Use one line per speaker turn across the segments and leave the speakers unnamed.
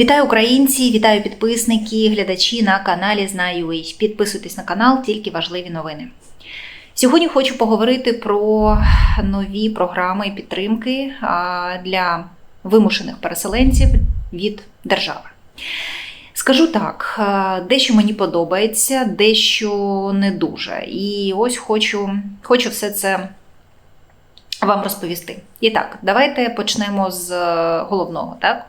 Вітаю українці, вітаю підписники, глядачі на каналі Знаю.ua. Підписуйтесь на канал, тільки важливі новини. Сьогодні хочу поговорити про нові програми підтримки для вимушених переселенців від держави. Скажу так, дещо мені подобається, дещо не дуже. І ось хочу, хочу все це вам розповісти. І так, давайте почнемо з е, головного. Так?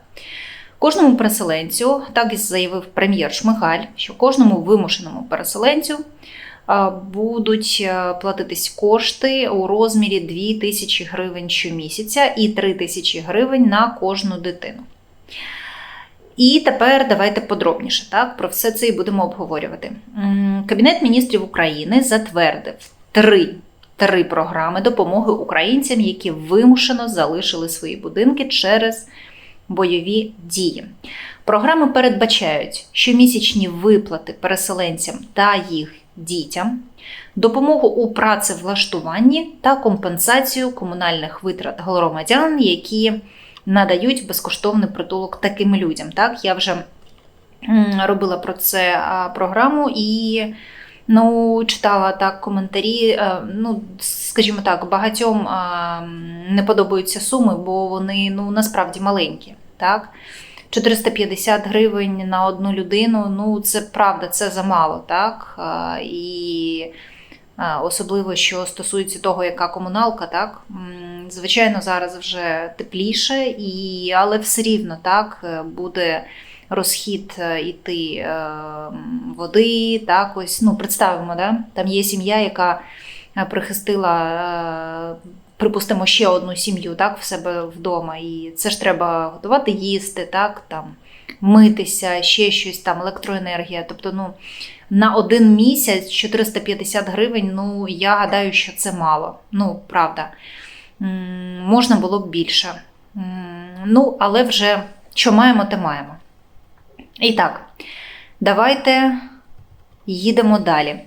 Кожному переселенцю, так і заявив прем'єр Шмигаль, що кожному вимушеному переселенцю будуть е, платитись кошти у розмірі 2 тисячі гривень щомісяця і 3 тисячі гривень на кожну дитину. І тепер давайте подробніше так, про все це і будемо обговорювати. Кабінет міністрів України затвердив три, три програми допомоги українцям, які вимушено залишили свої будинки через бойові дії. Програми передбачають щомісячні виплати переселенцям та їх дітям, допомогу у працевлаштуванні та компенсацію комунальних витрат громадян, які надають безкоштовний притулок таким людям. Так, я вже робила про це програму і. Ну, читала так коментарі. е, Ну, скажімо так, багатьом не подобаються суми, бо вони ну насправді маленькі. Так? 450 гривень на одну людину. Ну, це правда, це замало, так? І особливо, що стосується того, яка комуналка, так? Звичайно, зараз вже тепліше, і, але все рівно так буде розхід е, іти е, води. Так, ось, ну, представимо, да? там є сім'я, яка е, прихистила, припустимо, ще одну сім'ю так, в себе вдома. І це ж треба готувати їсти, так, там, митися, ще щось там, електроенергія. Тобто, ну, на один місяць 450 гривень, ну, я гадаю, що це мало. Ну, правда. Можна було б більше. Ну, але вже що маємо, те маємо. І так, давайте їдемо далі.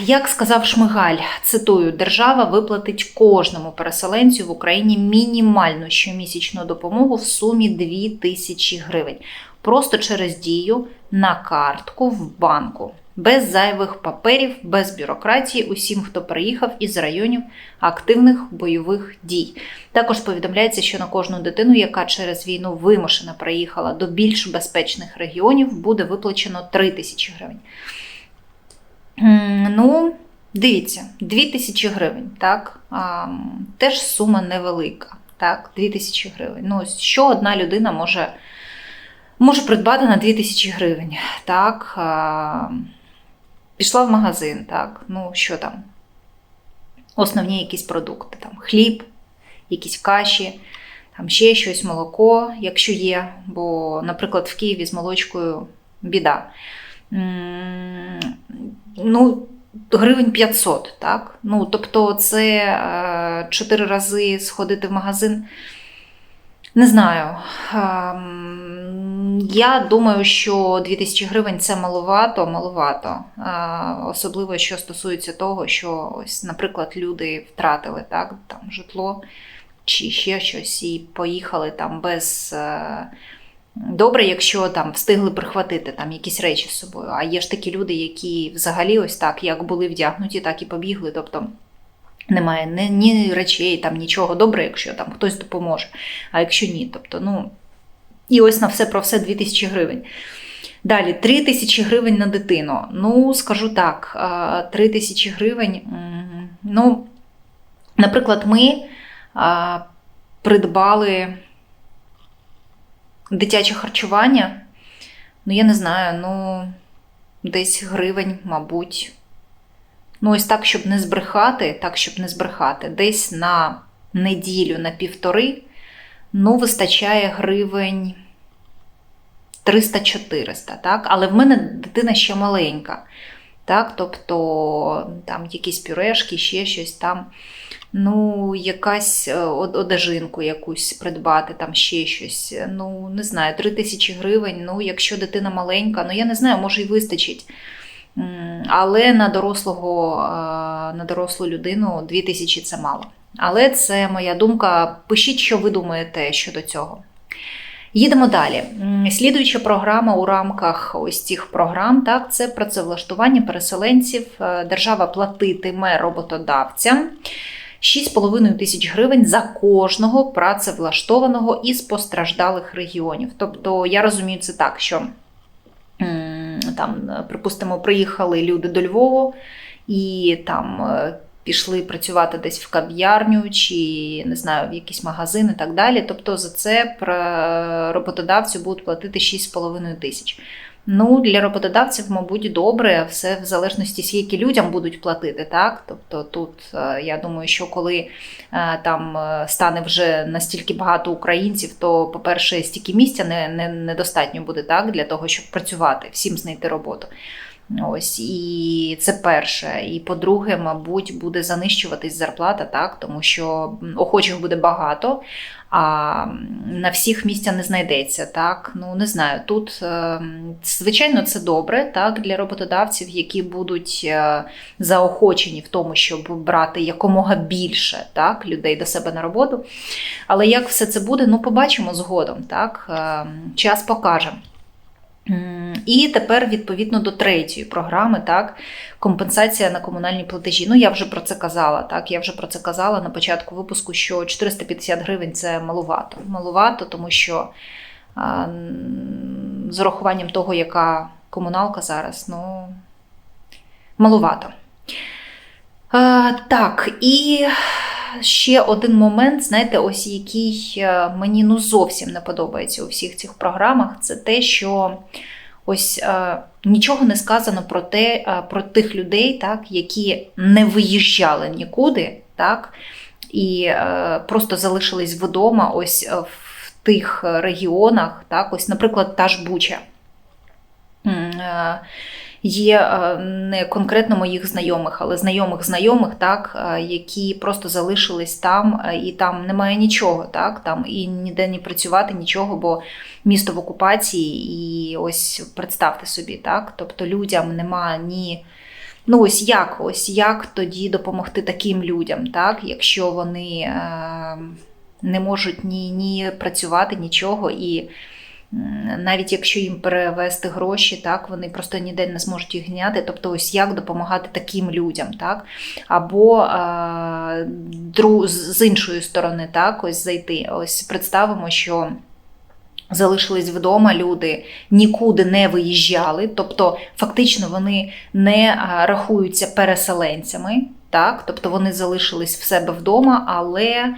Як сказав Шмигаль, цитую, держава виплатить кожному переселенцю в Україні мінімальну щомісячну допомогу в сумі 2 тисячі гривень. Просто через дію на картку в банку. Без зайвих паперів, без бюрократії, усім, хто приїхав із районів активних бойових дій. Також повідомляється, що на кожну дитину, яка через війну вимушено приїхала до більш безпечних регіонів, буде виплачено 3 тисячі гривень. Ну, дивіться, 2 тисячі гривень, так? Теж сума невелика. Так, 2 тисячі гривень. Ну, що одна людина може, може придбати на 2 тисячі гривень? Так, пішла в магазин, так, ну що там? Основні якісь продукти, там хліб, якісь каші, там ще щось, молоко, якщо є. Бо, наприклад, в Києві з молочкою біда. Ну, гривень 500, так? Ну, тобто, це е, 4 рази сходити в магазин. Не знаю. Ем, Я думаю, що 2000 гривень це маловато, маловато. Е, Особливо, що стосується того, що ось, наприклад, люди втратили так, там, житло чи ще щось, і поїхали там без. Добре, якщо там встигли прихватити там якісь речі з собою. А є ж такі люди, які взагалі ось так, як були вдягнуті, так і побігли. Тобто немає ні, ні речей, там нічого добре, якщо там хтось допоможе. А якщо ні, тобто, ну. І ось на все про все 2000 гривень. Далі 3 тисячі гривень на дитину. Ну, скажу так, 3 тисячі гривень. Ну, наприклад, ми придбали дитяче харчування. Ну, я не знаю, ну, десь гривень, мабуть. Ну, ось так, щоб не збрехати, так, щоб не збрехати, десь на неділю, на півтори, ну, вистачає гривень 300-400, так? Але в мене дитина ще маленька. Так, тобто там якісь пюрешки, ще щось там. Ну, якась е, одежинку якусь придбати, там ще щось. Ну, не знаю, 3 тисячі гривень. Ну, якщо дитина маленька, ну я не знаю, може й вистачить. Але на дорослого, е, на дорослу людину 2 тисячі це мало. Але це моя думка. Пишіть, що ви думаєте щодо цього. Їдемо далі. Слідуюча програма у рамках ось цих програм, так, це працевлаштування переселенців. Е, Держава платитиме роботодавцям 6,5 тисяч гривень за кожного працевлаштованого із постраждалих регіонів. Тобто, я розумію це так, що там, припустимо, приїхали люди до Львову і там. е, Пішли працювати десь в кав'ярню чи не знаю, в якийсь магазин і так далі. Тобто за це роботодавцю будуть платити 6,5 тисяч. Ну, для роботодавців, мабуть, добре, все в залежності, скільки людям будуть платити. Так? Тобто тут е, я думаю, що коли е, там е, стане вже настільки багато українців, то, по-перше, стільки місця не, не, недостатньо буде так, для того, щоб працювати, всім знайти роботу. Ось і це перше. І по-друге, мабуть, буде занищуватись зарплата, так, тому що охочих буде багато, а на всіх місця не знайдеться. Так, ну не знаю. Тут е, звичайно це добре, так, для роботодавців, які будуть е, заохочені в тому, щоб брати якомога більше так, людей до себе на роботу. Але як все це буде, ну побачимо згодом. Так, Е, час покаже. І тепер відповідно до третьої програми, так, компенсація на комунальні платежі. Ну, я вже про це казала. Так, я вже про це казала на початку випуску, що 450 гривень це малувато. Малувато, тому що а, з урахуванням того, яка комуналка зараз, ну малувато. А, так, і ще один момент, знаєте, ось який е, мені ну зовсім не подобається у всіх цих програмах, це те, що ось е, нічого не сказано про те, е, про тих людей, так, які не виїжджали нікуди, так, і просто залишились вдома, ось в тих регіонах, так, ось, наприклад, та ж Буча. Є е, не конкретно моїх знайомих, але знайомих знайомих, так, е, які просто залишились там, е, і там немає нічого, так, там і ніде не працювати, нічого, бо місто в окупації, і ось представте собі, так, тобто людям немає ні. Ну, ось як, ось як тоді допомогти таким людям, так, якщо вони е, не можуть ні, ні працювати, нічого і. Навіть якщо їм перевести гроші, так вони просто ніде не зможуть їх зняти. Тобто, ось як допомагати таким людям, так? Або е, дру, з іншої сторони, так, ось зайти. Ось представимо, що. Залишились вдома люди, нікуди не виїжджали, тобто фактично вони не рахуються переселенцями, так? тобто вони залишились в себе вдома, але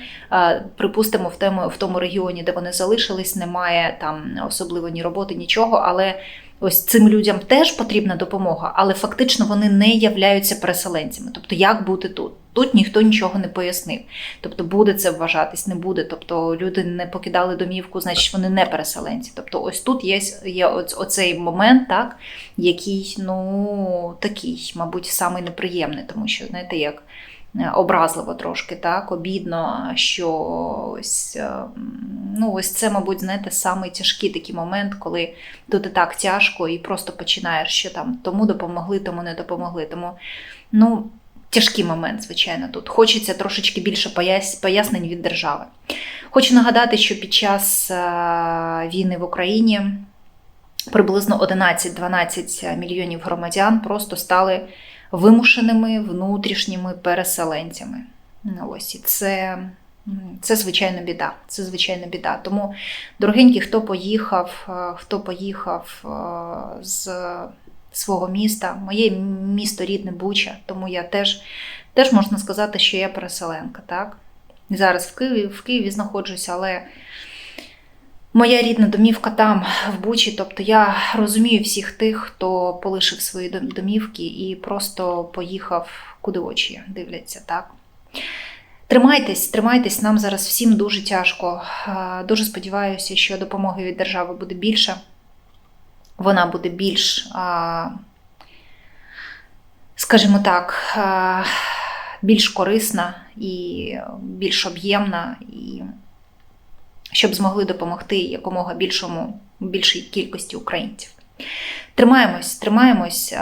припустимо, в тому, в тому регіоні, де вони залишились, немає там особливо ні роботи, нічого. Але ось цим людям теж потрібна допомога, але фактично вони не являються переселенцями. Тобто, як бути тут? Тут ніхто нічого не пояснив. Тобто, буде це вважатись, не буде. Тобто люди не покидали домівку, значить вони не переселенці. Тобто, ось тут є, є оц- оцей момент, так, який, ну, такий, мабуть, самий неприємний, тому що, знаєте, як образливо трошки, так, обідно, що ось, е, ну, ось це, мабуть, знаєте, самий тяжкий такий момент, коли тут і так тяжко, і просто починаєш, що там тому допомогли, тому не допомогли. Тому, ну, тяжкий момент, звичайно, тут. Хочеться трошечки більше пояснень від держави. Хочу нагадати, що під час е, війни в Україні приблизно 11-12 мільйонів громадян просто стали вимушеними внутрішніми переселенцями. Ну, Ось і це, це звичайно біда. Це звичайно біда. Тому, дорогенькі, хто поїхав, е, хто поїхав е, з свого міста, моє місто рідне Буча, тому я теж, теж можна сказати, що я переселенка. Так? Зараз в Києві, в Києві знаходжуся, але моя рідна домівка там, в Бучі. Тобто я розумію всіх тих, хто полишив свої домівки і просто поїхав, куди очі дивляться. Так? Тримайтесь, тримайтесь, нам зараз всім дуже тяжко. Дуже сподіваюся, що допомоги від держави буде більше. Вона буде більш, скажімо так, більш корисна і більш об'ємна, щоб змогли допомогти якомога більшому, більшій кількості українців. Тримаємось, тримаємось,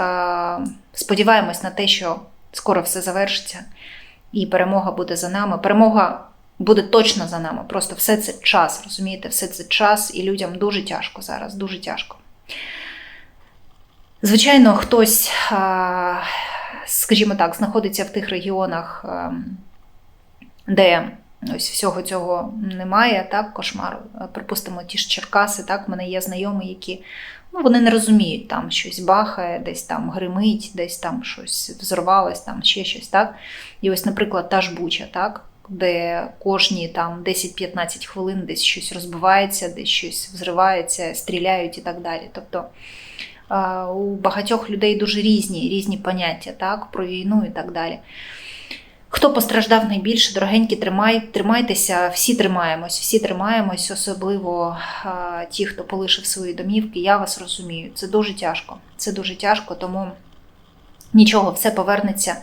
сподіваємось на те, що скоро все завершиться, і перемога буде за нами. Перемога буде точно за нами. Просто все це час, розумієте, все це час, і людям дуже тяжко зараз, дуже тяжко. Звичайно, хтось, скажімо так, знаходиться в тих регіонах, де ось всього цього немає, так, кошмару. Припустимо, ті ж Черкаси, так, в мене є знайомі, які ну, вони не розуміють, там щось бахає, десь там гримить, десь там щось взорвалось, там ще щось, так. І ось, наприклад, та ж Буча, так, де кожні там 10-15 хвилин десь щось розбивається, десь щось взривається, стріляють і так далі. Тобто у багатьох людей дуже різні, різні поняття так, про війну і так далі. Хто постраждав найбільше, дорогенькі, тримай, тримайтеся, всі тримаємось, всі тримаємось, особливо а, ті, хто полишив свої домівки. Я вас розумію. Це дуже тяжко. Це дуже тяжко, тому нічого, все повернеться,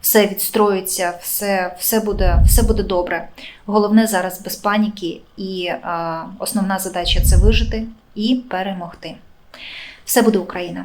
все відстроїться, все, все, буде, все буде добре. Головне зараз без паніки, і а, основна задача це вижити і перемогти. Все буде Україна!